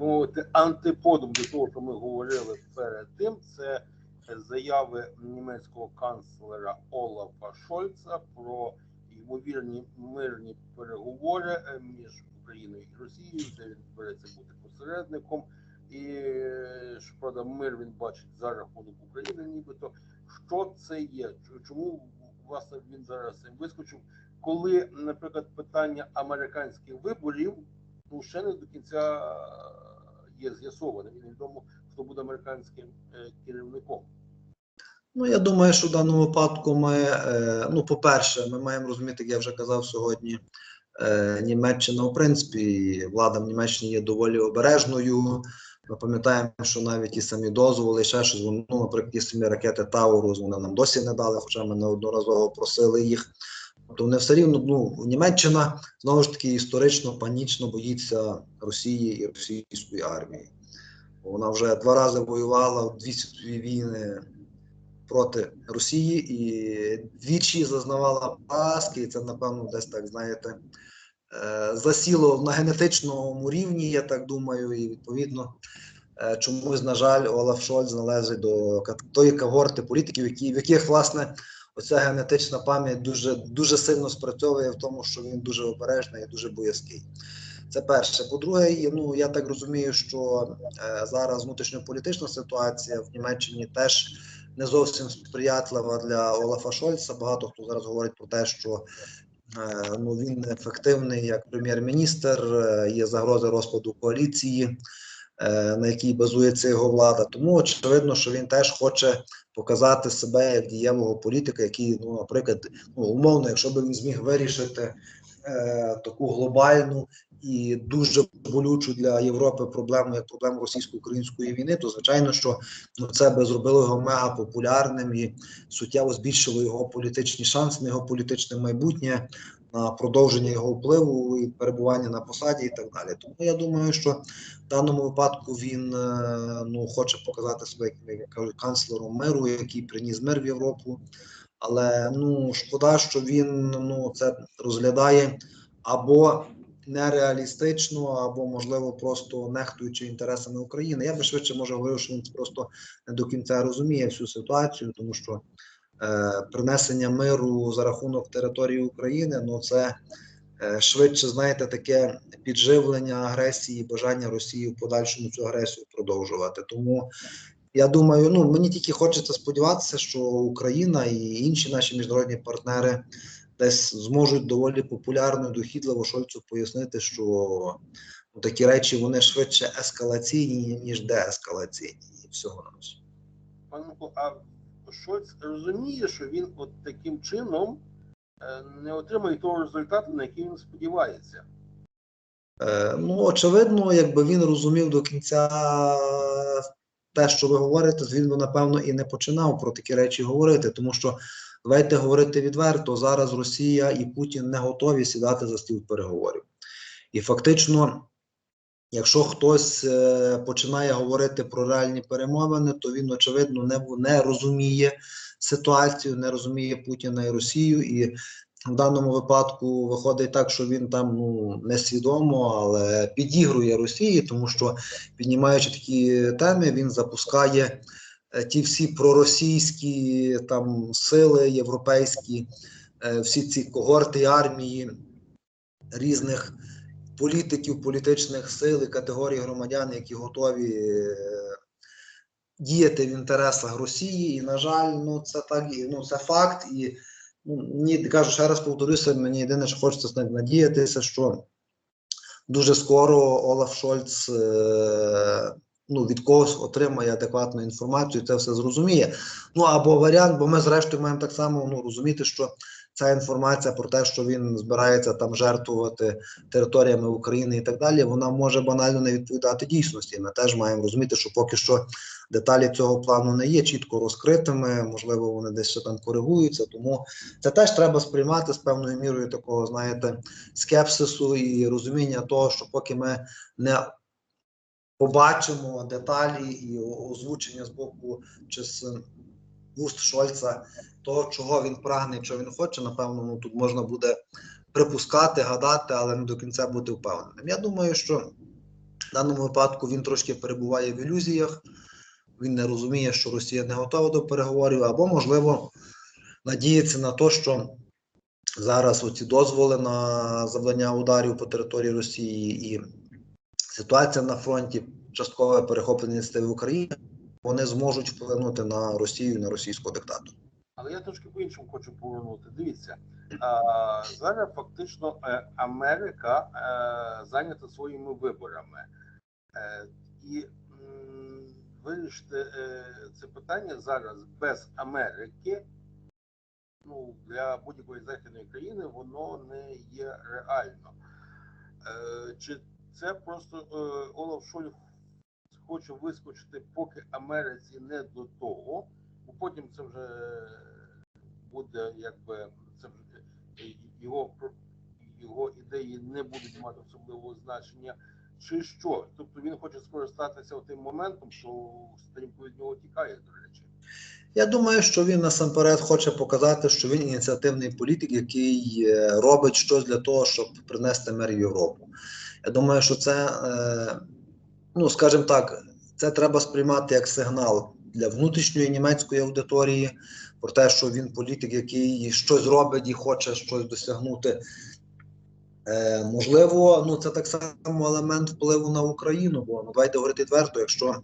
мовити, антиподом до того, що ми говорили перед тим, це заяви німецького канцлера Олафа Шольца про ймовірні мирні переговори е, між Україною і Росією, де він збереться бути посередником. І е, щоправда, мир він бачить за рахунок України, нібито. Що це є? Чому власне він зараз вискочив? Коли, наприклад, питання американських виборів ну ще не до кінця є з'ясованим. І невідомо, хто буде американським е, керівником. Ну, я думаю, що в даному випадку ми, е, ну, по-перше, ми маємо розуміти, як я вже казав сьогодні, е, Німеччина, в принципі, влада в Німеччині є доволі обережною. Ми пам'ятаємо, що навіть ті самі дозволи, ще щось, ну, наприклад, ті самі ракети Таурус, вони нам досі не дали, хоча ми неодноразово просили їх. Тобто вони все рівно, ну, Німеччина знову ж таки історично, панічно боїться Росії і російської армії. Вона вже два рази воювала в дві світові війни проти Росії і двічі зазнавала поразки, і це, напевно, десь так, знаєте, е, засіло на генетичному рівні, я так думаю, і відповідно е, чомусь, на жаль, Олаф Шольц належить до тої когорти політиків, які, в яких, власне, оця генетична пам'ять дуже, дуже сильно спрацьовує в тому, що він дуже обережний і дуже боязкий. Це перше. По-друге, ну я так розумію, що е, зараз внутрішньополітична ситуація в Німеччині теж не зовсім сприятлива для Олафа Шольца. Багато хто зараз говорить про те, що е, ну він ефективний як прем'єр-міністр, е, є загрози розпаду коаліції, е, на якій базується його влада. Тому очевидно, що він теж хоче показати себе як дієвого політика, який, ну, наприклад, ну, умовно, якщо б він зміг вирішити е, таку глобальну і дуже болючу для Європи проблему, як проблему російсько-української війни, то звичайно, що ну це би зробило його мега популярним і суттєво збільшило його політичні шанси його політичне майбутнє, на продовження його впливу і перебування на посаді, і так далі. Тому я думаю, що в даному випадку він е, ну хоче показати себе як кажуть канцлером миру, який приніс мир в Європу. Але ну шкода, що він ну це розглядає або нереалістично, або можливо просто нехтуючи інтересами України. Я би швидше може говорив, що він просто не до кінця розуміє всю ситуацію, тому що принесення миру за рахунок території України, ну це е, швидше, знаєте, таке підживлення агресії, бажання Росії в подальшому цю агресію продовжувати. Тому я думаю, ну мені тільки хочеться сподіватися, що Україна і інші наші міжнародні партнери десь зможуть доволі популярно і дохідливо Шольцу пояснити, що ну, такі речі вони швидше ескалаційні, ніж деескалаційні. І всього на. Пане Миколо, а Шольц розуміє, що він от таким чином е, не отримає того результату, на який він сподівається. Е, ну, очевидно, якби він розумів до кінця те, що ви говорите, він би, напевно, і не починав про такі речі говорити, тому що давайте говорити відверто, зараз Росія і Путін не готові сідати за стіл переговорів. І фактично, якщо хтось е, починає говорити про реальні перемовини, то він, очевидно, не, не розуміє ситуацію, не розуміє Путіна і Росію. І в даному випадку виходить так, що він там ну несвідомо, але підігрує Росії, тому що піднімаючи такі теми, він запускає е, ті всі проросійські там сили європейські, е, всі ці когорти армії різних політиків, політичних сил і категорій громадян, які готові е, діяти в інтересах Росії. І, на жаль, ну це так і ну це факт. І ну, мені кажу, ще раз повторюся, мені єдине, що хочеться надіятися, що дуже скоро Олаф Шольц е, ну, від когось отримає адекватну інформацію, це все зрозуміє. Ну або варіант, бо ми зрештою маємо так само ну, розуміти, що ця інформація про те, що він збирається там жертвувати територіями України і так далі, вона може банально не відповідати дійсності. Ми теж маємо розуміти, що поки що деталі цього плану не є чітко розкритими, можливо, вони десь ще там коригуються. Тому це теж треба сприймати з певною мірою такого, знаєте, скепсису і розуміння того, що поки ми не побачимо деталі і озвучення з боку чи з вуст Шольца того, чого він прагне, чого він хоче, напевно, ну, тут можна буде припускати, гадати, але не до кінця бути впевненим. Я думаю, що В даному випадку він трошки перебуває в ілюзіях. Він не розуміє, що Росія не готова до переговорів, або, можливо, надіється на те, що зараз оці дозволи на завдання ударів по території Росії і ситуація на фронті, часткове перехоплення ініціативи в Україні, вони зможуть вплинути на Росію, на російського диктатора. Але я трошки по-іншому хочу повернути. Дивіться, зараз фактично е, Америка е, зайнята своїми виборами. Е, і м, вирішити це питання зараз без Америки, ну, для будь-якої західної країни воно не є реально. Чи це просто Олаф Шольц хоче вискочити, поки Америці не до того, бо потім це вже буде якби це вже е, його його ідеї не будуть мати особливого значення. Чи що? Тобто він хоче скористатися тим моментом, що стрімко від нього тікає, до речі. Я думаю, що він насамперед хоче показати, що він ініціативний політик, який е, робить щось для того, щоб принести мир в Європу. Я думаю, що це, е, ну скажімо так, це треба сприймати як сигнал для внутрішньої німецької аудиторії про те, що він політик, який щось робить і хоче щось досягнути. Е, можливо, ну це так само елемент впливу на Україну, бо ну, давайте говорити відверто, якщо,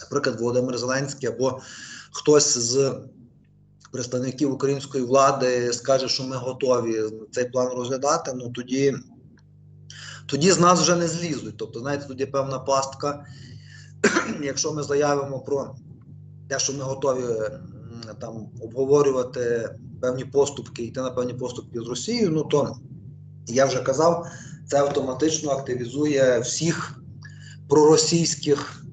наприклад, Володимир Зеленський або хтось з представників української влади скаже, що ми готові цей план розглядати, ну тоді, тоді з нас вже не злізуть. Тобто, знаєте, тоді певна пастка. Якщо ми заявимо про те, що ми готові там обговорювати певні поступки, йти на певні поступки з Росією, ну то я вже казав, це автоматично активізує всіх проросійських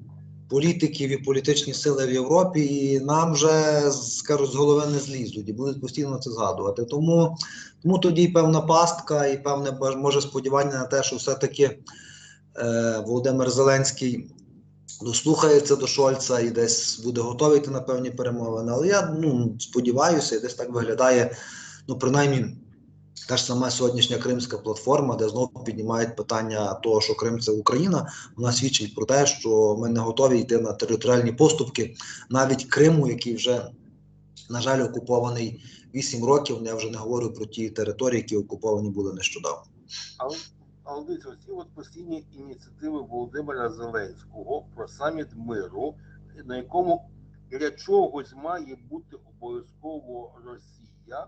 політиків і політичні сили в Європі, і нам вже скажу, з голови не злізуть і будуть постійно це згадувати. Тому, тому тоді певна пастка, і певне може сподівання на те, що все-таки е, Володимир Зеленський дослухається до Шольца і десь буде готовий йти на певні перемовини. Але я ну, сподіваюся, і десь так виглядає, ну принаймні. Та ж сама сьогоднішня кримська платформа, де знову піднімають питання того, що Крим це Україна, вона свідчить про те, що ми не готові йти на територіальні поступки, навіть Криму, який вже, на жаль, окупований 8 років. Я вже не говорю про ті території, які окуповані були нещодавно. Але, але дивіться, ці от постійні ініціативи Володимира Зеленського про саміт миру, на якому для чогось має бути обов'язково Росія.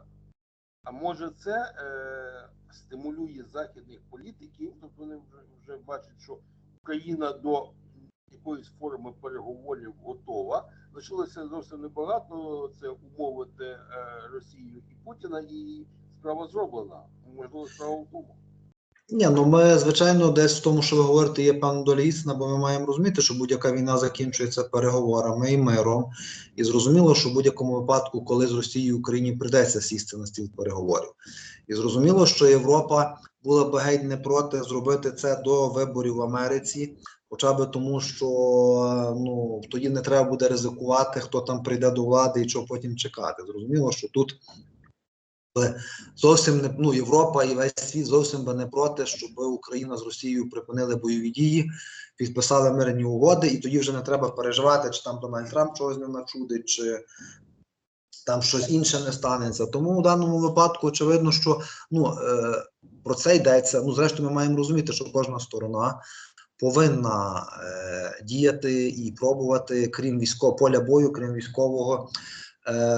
А може це е, стимулює західних політиків, тобто вони вже, вже бачать, що Україна до якоїсь форми переговорів готова. Лишилося зовсім небагато це умовити е, Росію і Путіна, і справа зроблена. Можливо, справа в тому. Ні, ну ми звичайно десь в тому, що ви говорите, є певна доля бо ми маємо розуміти, що будь-яка війна закінчується переговорами і миром. І зрозуміло, що в будь-якому випадку, коли з Росією Україні прийдеться сісти на стіл переговорів. І зрозуміло, що Європа була б геть не проти зробити це до виборів в Америці, хоча б тому, що ну тоді не треба буде ризикувати, хто там прийде до влади і чого потім чекати. Зрозуміло, що тут зовсім не ну Європа і весь світ зовсім би не проти, щоб Україна з Росією припинили бойові дії, підписали мирні угоди, і тоді вже не треба переживати, чи там Дональд Трамп чогось не начудить, чи там щось інше не станеться. Тому в даному випадку очевидно, що ну е, про це йдеться. Ну, зрештою, ми маємо розуміти, що кожна сторона повинна е, діяти і пробувати, крім військового поля бою, крім військового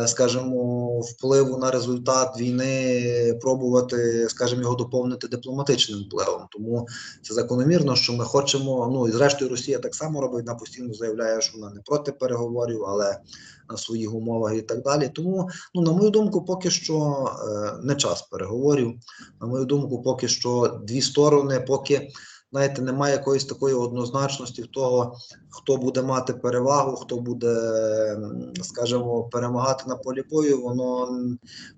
скажімо, впливу на результат війни, пробувати, скажімо, його доповнити дипломатичним впливом. Тому це закономірно, що ми хочемо. Ну і зрештою, Росія так само робить, вона постійно заявляє, що вона не проти переговорів, але на своїх умовах і так далі. Тому, ну на мою думку, поки що е, не час переговорів. На мою думку, поки що дві сторони, поки. Знаєте, немає якоїсь такої однозначності в того, хто буде мати перевагу, хто буде, скажімо, перемагати на полі бою. Воно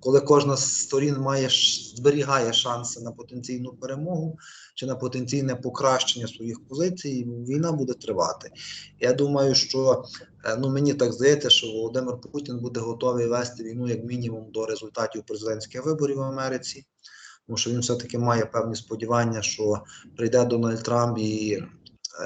коли кожна з сторін має зберігає шанси на потенційну перемогу чи на потенційне покращення своїх позицій, війна буде тривати. Я думаю, що е, ну мені так здається, що Володимир Путін буде готовий вести війну як мінімум до результатів президентських виборів в Америці. Тому що він все-таки має певні сподівання, що прийде Дональд Трамп і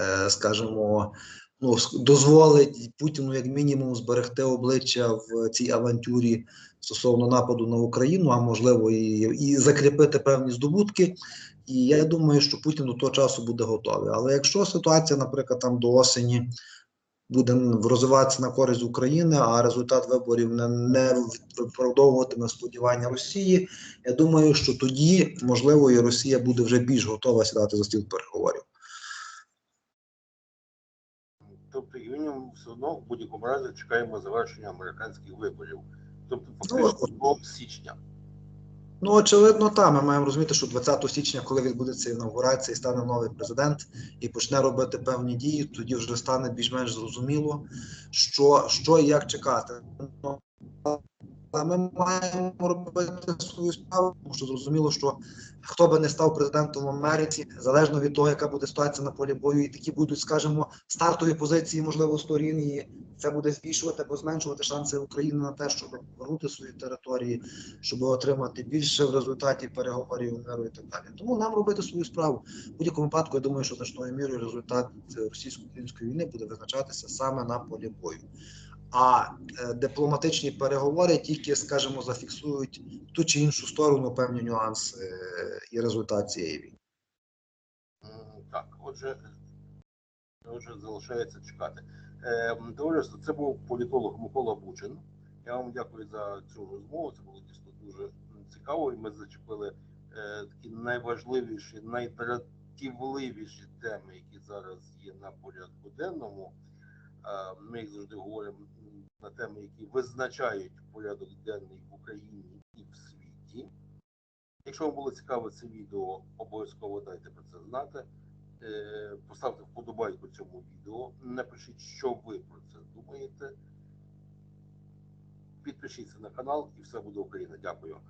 е, скажімо, ну, дозволить Путіну як мінімум зберегти обличчя в цій авантюрі стосовно нападу на Україну, а можливо і, і закріпити певні здобутки. І я думаю, що Путін до того часу буде готовий. Але якщо ситуація, наприклад, там до осені буде розвиватися на користь України, а результат виборів не, не виправдовуватиме сподівання Росії, я думаю, що тоді, можливо, і Росія буде вже більш готова сідати за стіл переговорів. Тобто, і все одно в будь-якому разі чекаємо завершення американських виборів. Тобто, Ну, фактично до січня. Ну, очевидно, так. Ми маємо розуміти, що 20 січня, коли відбудеться інаугурація і стане новий президент і почне робити певні дії, тоді вже стане більш-менш зрозуміло, що, що і як чекати. Але ми маємо робити свою справу, тому що зрозуміло, що хто би не став президентом в Америці, залежно від того, яка буде ситуація на полі бою, і такі будуть, скажімо, стартові позиції, можливо, сторін, і це буде збільшувати або зменшувати шанси України на те, щоб повернути свої території, щоб отримати більше в результаті переговорів миру і так далі. Тому нам робити свою справу. В будь-якому випадку, я думаю, що значною мірою результат російсько-української війни буде визначатися саме на полі бою. А е, дипломатичні переговори тільки, скажімо, зафіксують ту чи іншу сторону певні нюанси е, і результат цієї війни. Так, отже, отже, залишається чекати. Е, Товариство, це був політолог Микола Бучин. Я вам дякую за цю розмову. Це було дійсно дуже цікаво, і ми зачепили е, такі найважливіші, найдратівливіші теми, які зараз є на порядку денному. Е, Ми їх завжди говоримо на теми, які визначають порядок денний в Україні і в світі. Якщо вам було цікаве це відео, обов'язково дайте про це знати. Е, Поставте вподобайку цьому відео. Напишіть, що ви про це думаєте. Підпишіться на канал і все буде Україна. Дякую.